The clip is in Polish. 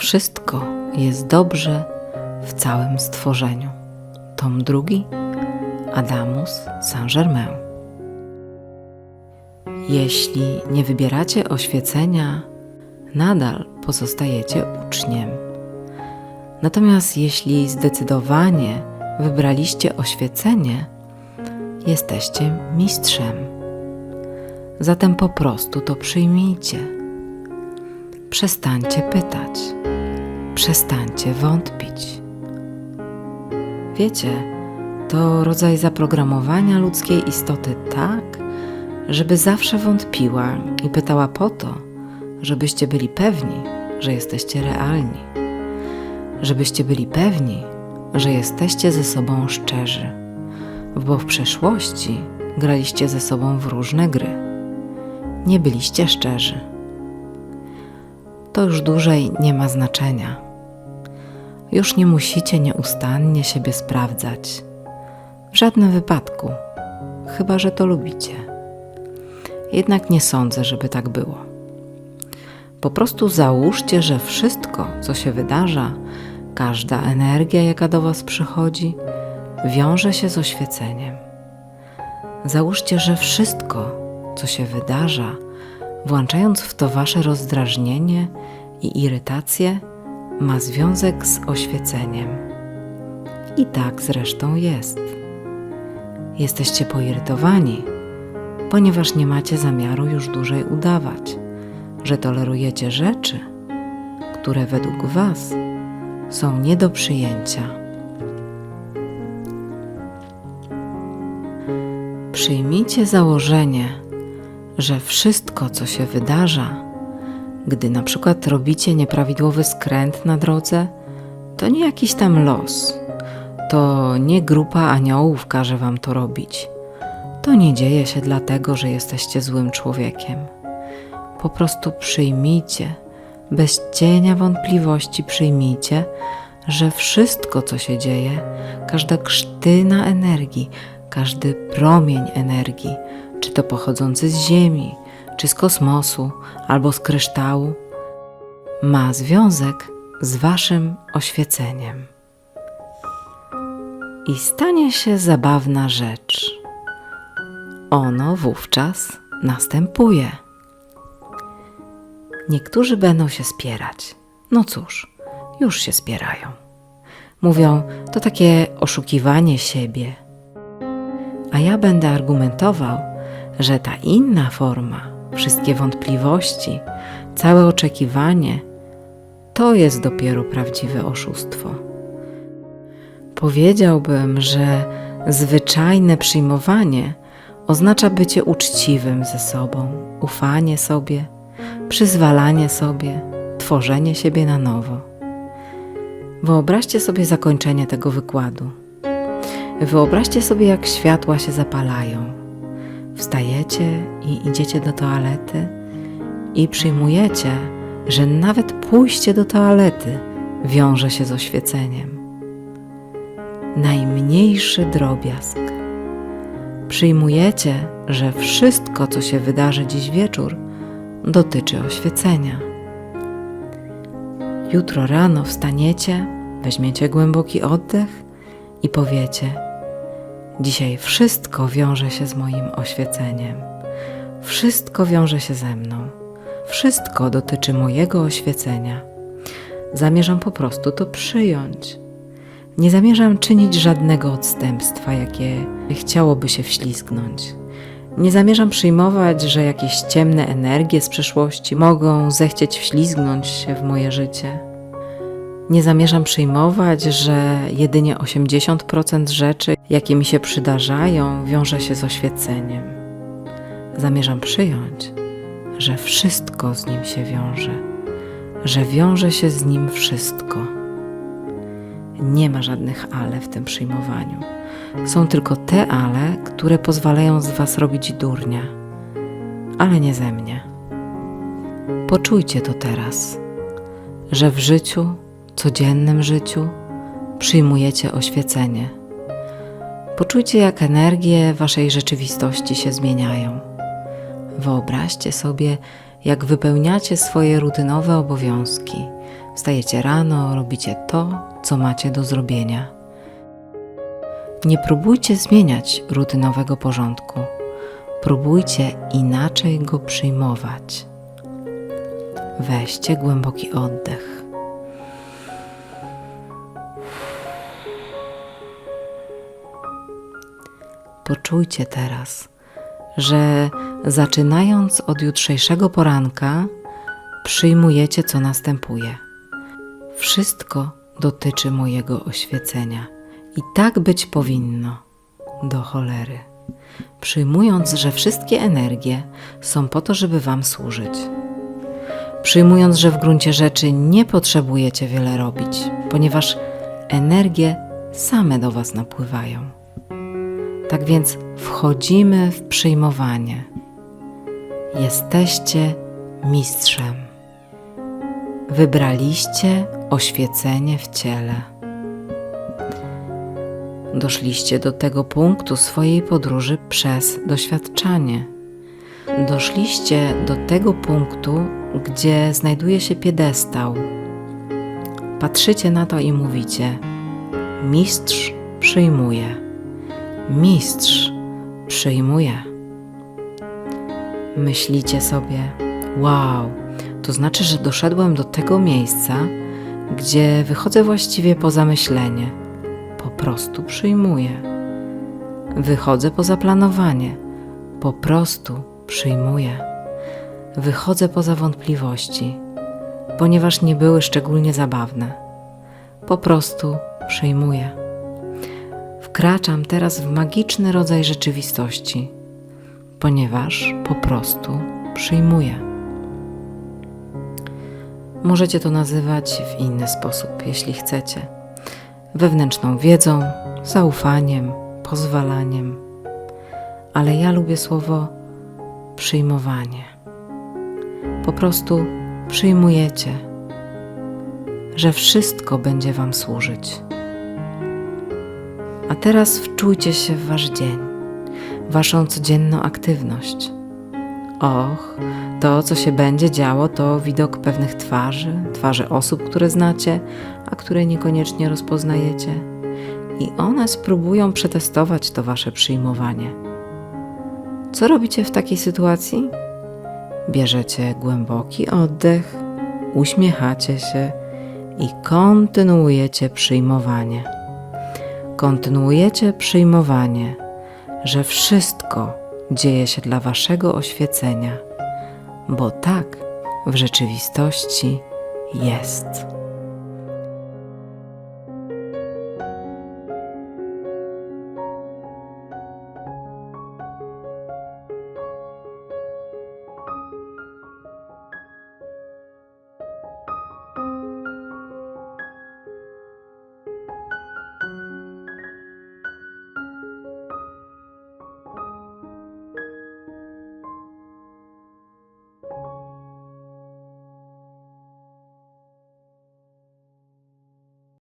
Wszystko jest dobrze w całym stworzeniu. Tom drugi Adamus Saint-Germain. Jeśli nie wybieracie oświecenia, nadal pozostajecie uczniem. Natomiast jeśli zdecydowanie wybraliście oświecenie, jesteście mistrzem. Zatem po prostu to przyjmijcie. Przestańcie pytać, przestańcie wątpić. Wiecie, to rodzaj zaprogramowania ludzkiej istoty tak, żeby zawsze wątpiła i pytała po to, żebyście byli pewni, że jesteście realni, żebyście byli pewni, że jesteście ze sobą szczerzy, bo w przeszłości graliście ze sobą w różne gry. Nie byliście szczerzy. To już dłużej nie ma znaczenia. Już nie musicie nieustannie siebie sprawdzać. W żadnym wypadku, chyba że to lubicie. Jednak nie sądzę, żeby tak było. Po prostu załóżcie, że wszystko, co się wydarza, każda energia, jaka do Was przychodzi, wiąże się z oświeceniem. Załóżcie, że wszystko, co się wydarza, włączając w to Wasze rozdrażnienie i irytację, ma związek z oświeceniem. I tak zresztą jest. Jesteście poirytowani, ponieważ nie macie zamiaru już dłużej udawać, że tolerujecie rzeczy, które według Was są nie do przyjęcia. Przyjmijcie założenie, że wszystko, co się wydarza, gdy na przykład robicie nieprawidłowy skręt na drodze, to nie jakiś tam los. To nie grupa aniołów każe wam to robić. To nie dzieje się dlatego, że jesteście złym człowiekiem. Po prostu przyjmijcie, bez cienia wątpliwości przyjmijcie, że wszystko, co się dzieje, każda krztyna energii, każdy promień energii, czy to pochodzący z Ziemi, czy z kosmosu, albo z kryształu, ma związek z Waszym oświeceniem. I stanie się zabawna rzecz. Ono wówczas następuje. Niektórzy będą się spierać. No cóż, już się spierają. Mówią, to takie oszukiwanie siebie. A ja będę argumentował, że ta inna forma, wszystkie wątpliwości, całe oczekiwanie, to jest dopiero prawdziwe oszustwo. Powiedziałbym, że zwyczajne przyjmowanie oznacza bycie uczciwym ze sobą, ufanie sobie, przyzwalanie sobie, tworzenie siebie na nowo. Wyobraźcie sobie zakończenie tego wykładu. Wyobraźcie sobie, jak światła się zapalają. Wstajecie i idziecie do toalety i przyjmujecie, że nawet pójście do toalety wiąże się z oświeceniem. Najmniejszy drobiazg. Przyjmujecie, że wszystko, co się wydarzy dziś wieczór, dotyczy oświecenia. Jutro rano wstaniecie, weźmiecie głęboki oddech i powiecie: Dzisiaj wszystko wiąże się z moim oświeceniem. Wszystko wiąże się ze mną. Wszystko dotyczy mojego oświecenia. Zamierzam po prostu to przyjąć. Nie zamierzam czynić żadnego odstępstwa, jakie chciałoby się wślizgnąć. Nie zamierzam przyjmować, że jakieś ciemne energie z przeszłości mogą zechcieć wślizgnąć się w moje życie. Nie zamierzam przyjmować, że jedynie 80% rzeczy, jakie mi się przydarzają, wiąże się z oświeceniem. Zamierzam przyjąć, że wszystko z nim się wiąże, że wiąże się z nim wszystko. Nie ma żadnych ale w tym przyjmowaniu. Są tylko te ale, które pozwalają z Was robić durnia, ale nie ze mnie. Poczujcie to teraz, że w życiu, codziennym życiu, przyjmujecie oświecenie. Poczujcie, jak energie Waszej rzeczywistości się zmieniają. Wyobraźcie sobie, jak wypełniacie swoje rutynowe obowiązki, Wstajecie rano, robicie to, co macie do zrobienia. Nie próbujcie zmieniać rutynowego porządku. Próbujcie inaczej go przyjmować. Weźcie głęboki oddech. Poczujcie teraz, że zaczynając od jutrzejszego poranka, przyjmujecie, co następuje. Wszystko dotyczy mojego oświecenia i tak być powinno do cholery. Przyjmując, że wszystkie energie są po to, żeby Wam służyć. Przyjmując, że w gruncie rzeczy nie potrzebujecie wiele robić, ponieważ energie same do Was napływają. Tak więc wchodzimy w przyjmowanie. Jesteście mistrzem. Wybraliście oświecenie w ciele. Doszliście do tego punktu swojej podróży przez doświadczanie. Doszliście do tego punktu, gdzie znajduje się piedestał. Patrzycie na to i mówicie: Mistrz przyjmuje. Mistrz przyjmuje. Myślicie sobie: Wow, to znaczy, że doszedłem do tego miejsca, gdzie wychodzę właściwie poza myślenie. Po prostu przyjmuję. Wychodzę poza planowanie. Po prostu przyjmuję. Wychodzę poza wątpliwości, ponieważ nie były szczególnie zabawne. Po prostu przyjmuję. Wkraczam teraz w magiczny rodzaj rzeczywistości, ponieważ po prostu przyjmuję. Możecie to nazywać w inny sposób, jeśli chcecie. Wewnętrzną wiedzą, zaufaniem, pozwalaniem. Ale ja lubię słowo przyjmowanie. Po prostu przyjmujecie, że wszystko będzie Wam służyć. Teraz wczujcie się w Wasz dzień, Waszą codzienną aktywność. Och, to, co się będzie działo, to widok pewnych twarzy, twarzy osób, które znacie, a które niekoniecznie rozpoznajecie. I one spróbują przetestować to wasze przyjmowanie. Co robicie w takiej sytuacji? Bierzecie głęboki oddech, uśmiechacie się i kontynuujecie przyjmowanie. Kontynuujecie przyjmowanie, że wszystko dzieje się dla waszego oświecenia, bo tak w rzeczywistości jest.